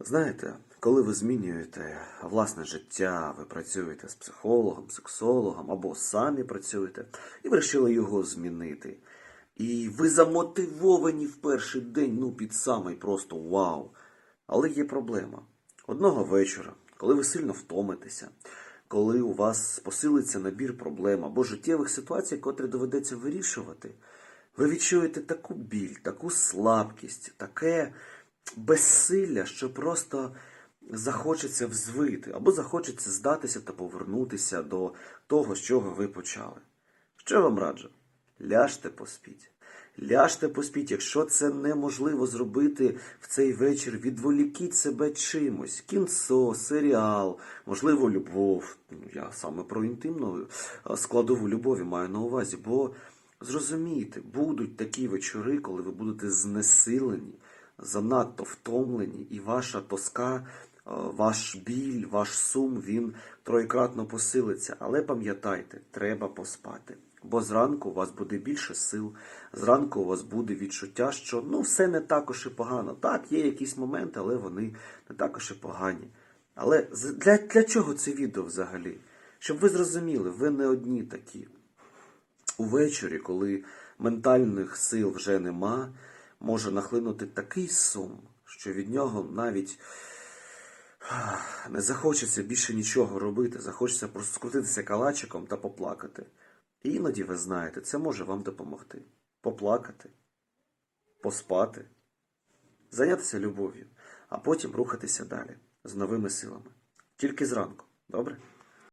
Знаєте, коли ви змінюєте власне життя, ви працюєте з психологом, сексологом або самі працюєте, і вирішили його змінити. І ви замотивовані в перший день, ну під самий просто вау. Але є проблема. Одного вечора, коли ви сильно втомитеся, коли у вас посилиться набір проблем або життєвих ситуацій, котрі доведеться вирішувати, ви відчуєте таку біль, таку слабкість, таке безсилля, що просто захочеться взвити, або захочеться здатися та повернутися до того, з чого ви почали. Що вам раджу? Ляжте поспіть. Ляжте поспіть, якщо це неможливо зробити в цей вечір, відволікіть себе чимось. Кінцо, серіал, можливо, любов. Ну, Я саме про інтимну е, складову любові маю на увазі, бо зрозумійте, будуть такі вечори, коли ви будете знесилені, занадто втомлені, і ваша тоска, е, ваш біль, ваш сум, він троєкратно посилиться. Але пам'ятайте, треба поспати. Бо зранку у вас буде більше сил, зранку у вас буде відчуття, що ну все не також і погано. Так, є якісь моменти, але вони не також і погані. Але для, для чого це відео взагалі? Щоб ви зрозуміли, ви не одні такі. Увечері, коли ментальних сил вже нема, може нахлинути такий сум, що від нього навіть не захочеться більше нічого робити, захочеться просто скрутитися калачиком та поплакати. І іноді, ви знаєте, це може вам допомогти. Поплакати, поспати, зайнятися любов'ю, а потім рухатися далі з новими силами. Тільки зранку, добре?